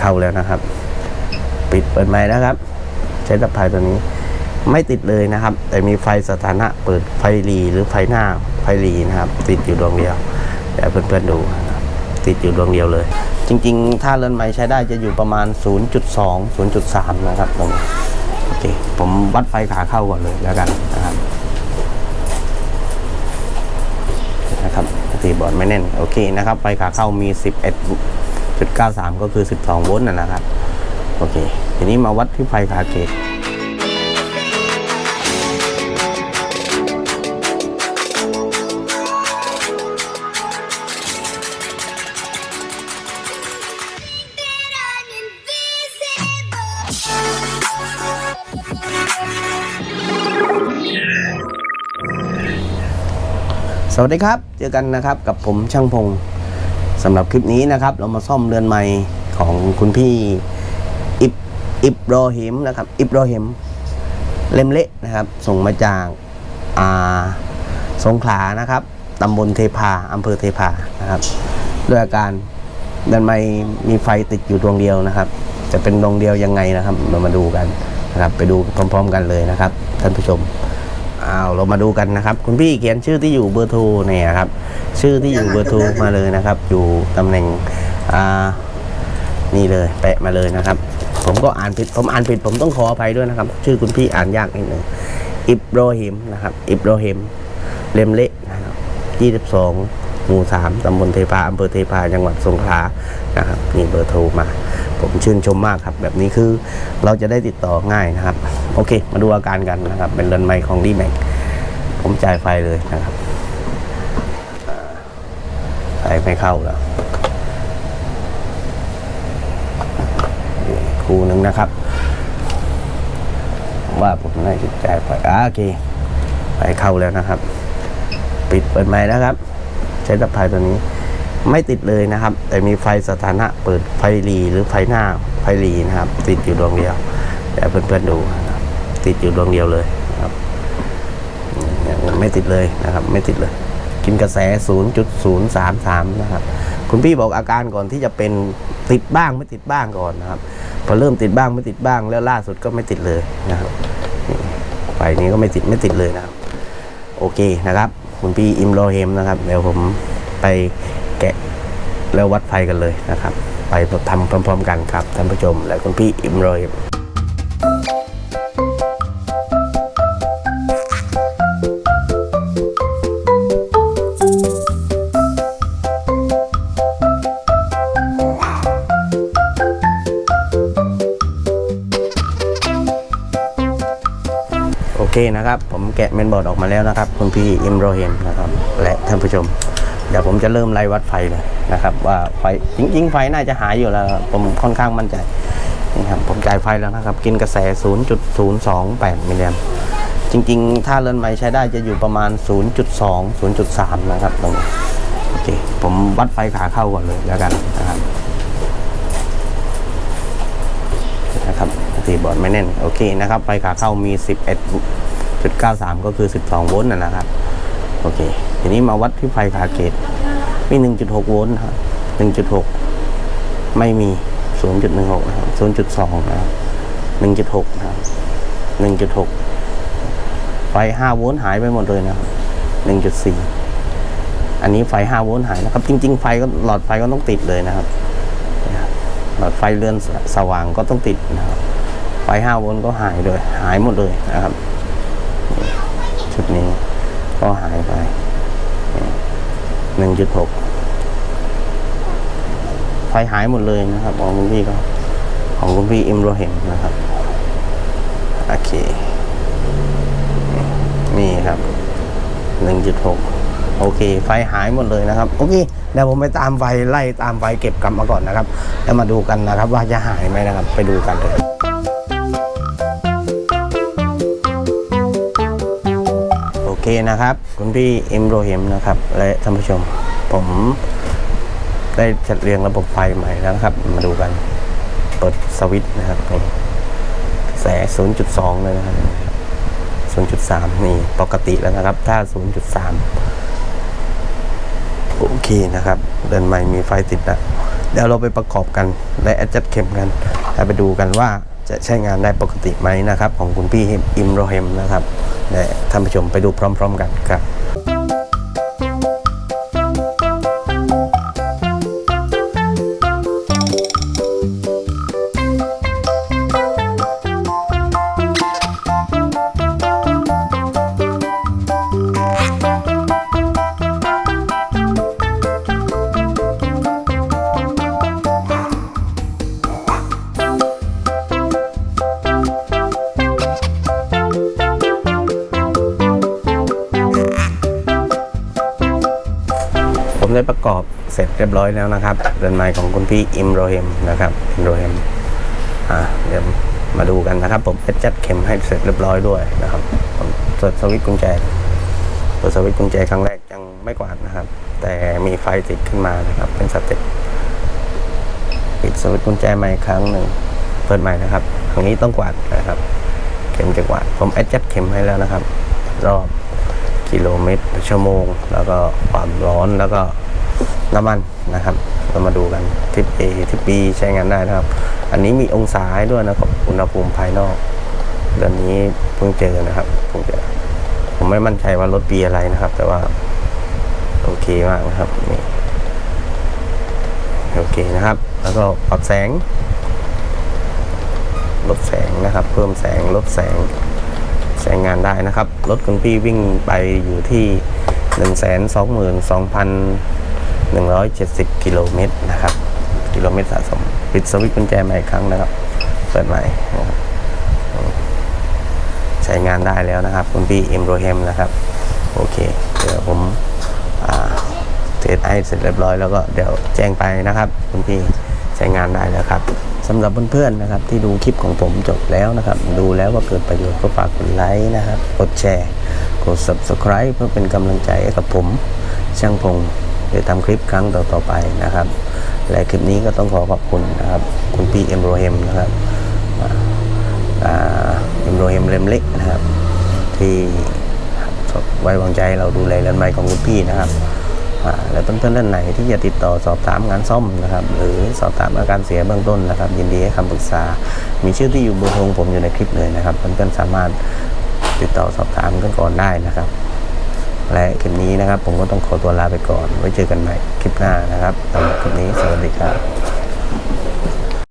เข้าแล้วนะครับ ปิดเปิดไม้นะครับ ใช้ตะไคร้ตัวนี้ไม่ติดเลยนะครับ แต่มีไฟสถานะเปิดไฟรีหรือไฟหน้าไฟรีนะครับ ติดอยู่ดวงเดียวเดี๋ยวเพื่อนๆดูติดอยู่ดวงเดียวเลย จริงๆ ถ้าเรือนไม้ใช้ได้จะอยู่ประมาณ 0.2 0.3 นะครับตรงนี้โอเคผมวัดไฟขาเข้าก่อนเลยแล้วกันนะครับนะครับตีบอร์ดไม่แน่นโอเคนะครับไฟขาเข้ามี 11.93 ก็คือ 12 โวลต์นะนะครับ โอเค ทีนี้มาวัดที่ไฟขาเกตสวัสดีครับ เจอกันนะครับกับผมช่างพง สำหรับคลิปนี้นะครับ เรามาซ่อมเรือนไม้ของคุณพี่อิบอิบโรหิมนะครับอิบโรหิมเล่มเละนะครับ ส่งมาจากอ่าสงขลานะครับตำบลเทพาอำเภอเทพานะครับ ด้วยอาการเรือนไม้มีไฟติดอยู่ดวงเดียวนะครับ จะเป็นดวงเดียวยังไงนะครับ เรามาดูกันนะครับ ไปดูพร้อม ๆ กันเลยนะครับ ท่านผู้ชม อ้าวเรามาดูกันนะครับ คุณพี่เขียนชื่อที่อยู่เบอร์โทรเนี่ยครับ ชื่อที่อยู่เบอร์โทรมาเลยนะครับ อยู่ตำแหน่งอ่านี่เลยแปะมาเลยนะครับ ผมก็อ่านผิดผมอ่านผิดผมต้องขออภัยด้วยนะครับ ชื่อคุณพี่อ่านยากนิดหนึ่งอิบโรฮิมนะครับอิบโรฮิมเลมเละนะครับ22 หมู่ 3ตำบลเทพาอำเภอเทพาจังหวัดสงขลานะครับนี่เบอร์โทรมา ผมชื่นชมมากครับ แบบนี้คือเราจะได้ติดต่อง่ายนะครับ โอเค มาดูอาการกันนะครับ เป็นเรือนไม้ของดีแม็กผมจ่ายไฟเลยนะครับไฟไม่เข้าแล้วนี่ครูหนึ่งนะครับ ว่าผมได้ติดจ่ายไฟโอเคไฟเข้าแล้วนะครับ ปิดเปิดไม้นะครับ ใช้ตะไคร้ตัวนี้ ไม่ติดเลยนะครับ แต่มีไฟสถานะเปิดไฟรีหรือไฟหน้าไฟรีนะครับ ติดอยู่ดวงเดียวเดี๋ยวเพื่อนๆดูนะครับติดอยู่ดวงเดียวเลยครับไม่ติดเลยนะครับ ไม่ติดเลย กินกระแส 0.033 นะครับ คุณพี่บอกอาการก่อนที่จะเป็นติดบ้างไม่ติดบ้างก่อนนะครับ พอเริ่มติดบ้างไม่ติดบ้าง แล้วล่าสุดก็ไม่ติดเลยนะครับไฟนี้ก็ไม่ติดไม่ติดเลยนะครับ โอเคนะครับ คุณพี่อิมโรเฮมนะครับ เดี๋ยวผมไปแกะแล้ววัดไฟกันเลยนะครับ ไปทำพร้อม ๆ กันครับท่านผู้ชมและคุณพี่อิมโรเฮม เคนะครับ ผมแกะเมนบอร์ดออกมาแล้วนะครับ คุณพี่อิมโรเฮมนะครับ และท่านผู้ชม เดี๋ยวผมจะเริ่มไล่วัดไฟเลยนะครับ ว่าไฟจริงๆ ไฟน่าจะหายอยู่แล้ว ผมค่อนข้างมั่นใจนี่ครับผมจ่ายไฟแล้วนะครับ กินกระแส 0.028มิลลิแอมป์จริงๆ ถ้าเรือนไม้ใช้ได้จะอยู่ประมาณ 0.2 0.3 นะครับตรงนี้โอเคผมวัดไฟขาเข้าก่อนเลยแล้วกันนะครับนะครับ ตีบอร์ดไม่แน่น โอเคนะครับ ไฟขาเข้ามี 11.93 ก็คือ 12 โวลต์นะนะครับ โอเค ทีนี้มาวัดที่ไฟขาเกต มี 1.6 โวลต์นะครับ1.6 ไม่มี 0.16 นะครับ 0.2 นะครับ 1.6 นะครับ 1.6 ไฟ 5 โวลต์หายไปหมดเลยนะครับ1.4 อันนี้ไฟ 5 โวลต์หายนะครับ จริง ๆ ไฟก็หลอดไฟก็ต้องติดเลยนะครับหลอดไฟเรือนสสว่างก็ต้องติดนะครับ ไฟ5โวลต์ก็หายเลย หายหมดเลยนะครับ ชุดนี้ก็หายไปหนึ่งจุดหกไฟหายหมดเลยนะครับ ของคุณพี่ก็ของคุณพี่อิมโรเห็นนะครับ โอเค นี่ครับหนึ่งจุดหกโอเค ไฟหายหมดเลยนะครับ โอเคเดี๋ยวผมไปตามไฟไล่ตามไฟเก็บกลับมาก่อนนะครับ แล้วมาดูกันนะครับ ว่าจะหายไหมนะครับ ไปดูกันเลย เคนะครับ คุณพี่เอิมโรเฮมนะครับ และท่านผู้ชม ผมได้จัดเรียงระบบไฟใหม่แล้วนะครับ มาดูกัน เปิดสวิตช์นะครับนี่แส 0.2 เลยนะครับ 0.3 นี่ปกติแล้วนะครับ ถ้า 0.3 โอเคนะครับ เดินใหม่มีไฟติดนะเดี๋ยวเราไปประกอบกันและแอดจัดเข็มกันแล้วไปดูกันว่า จะใช้งานได้ปกติไหมนะครับ ของคุณพี่อิมโรเฮมนะครับท่านผู้ชมไปดูพร้อม ๆ กันครับ ได้ประกอบเสร็จเรียบร้อยแล้วนะครับเรือนไม้ของคุณพี่อิมโรเฮมนะครับอิมโรเฮมอ่าเดี๋ยวมาดูกันนะครับ ผมจะจัดเข็มให้เสร็จเรียบร้อยด้วยนะครับผมเปิดสวิตช์กุญแจเปิดสวิตช์กุญแจครั้งแรกยังไม่กวาดนะครับ แต่มีไฟติดขึ้นมานะครับ เป็นสเต็ปปิดสวิตช์กุญแจใหม่ครั้งหนึ่งเปิดใหม่นะครับครั้งนี้ต้องกวาดนะครับ เข็มจะกวาด ผมแอดจัดเข็มให้แล้วนะครับ รอบกิโลเมตรชั่วโมง แล้วก็ความร้อนแล้วก็ น้ำมันนะครับ เรามาดูกันทิป A ทิป B ใช้งานได้นะครับ อันนี้มีองศาให้ด้วยนะครับอุณหภูมิภายนอกเดือนนี้เพิ่งเจอนะครับเพิ่งเจอผมไม่มั่นใจว่ารถปีอะไรนะครับ แต่ว่า โอเคมากนะครับนี่โอเคนะครับ แล้วก็ปรับแสง ลดแสงนะครับ เพิ่มแสงลดแสงใช้งานได้นะครับ รถคุณพี่วิ่งไปอยู่ที่ 170 กิโลเมตรนะครับ กิโลเมตรสะสม ปิดสวิตช์กุญแจใหม่อีกครั้งนะครับ เปิดใหม่นะครับใช้งานได้แล้วนะครับ คุณพี่เอ็มโรเฮมนะครับ โอเค เดี๋ยวผมเทสไอเสร็จเรียบร้อยแล้วก็เดี๋ยวแจ้งไปนะครับ คุณพี่ใช้งานได้แล้วครับสำหรับเพื่อนๆนะครับ ที่ดูคลิปของผมจบแล้วนะครับ ดูแล้วว่าเกิดประโยชน์ก็ฝากกดไลค์นะครับ กดแชร์ กด subscribe เพื่อเป็นกำลังใจให้กับผมช่างพง ได้ทำคลิปครั้งต่อๆไปนะครับ และคลิปนี้ก็ต้องขอขอบคุณนะครับคุณพี่เอ็มโรเฮมนะครับเอ็มโรเฮมเลมเล็กนะครับ ที่ไว้วางใจเราดูแลเรือนไม้ของคุณพี่นะครับและเพื่อนๆท่านไหนที่จะติดต่อสอบถามงานซ่อมนะครับ หรือสอบถามอาการเสียเบื้องต้นนะครับ ยินดีให้คำปรึกษา มีชื่อที่อยู่เบอร์โทรผมอยู่ในคลิปเลยนะครับเพื่อนๆสามารถติดต่อสอบถามกันก่อนได้นะครับ และคลิปนี้นะครับ ผมก็ต้องขอตัวลาไปก่อน ไว้เจอกันใหม่คลิปหน้านะครับสำหรับคลิปนี้สวัสดีครับ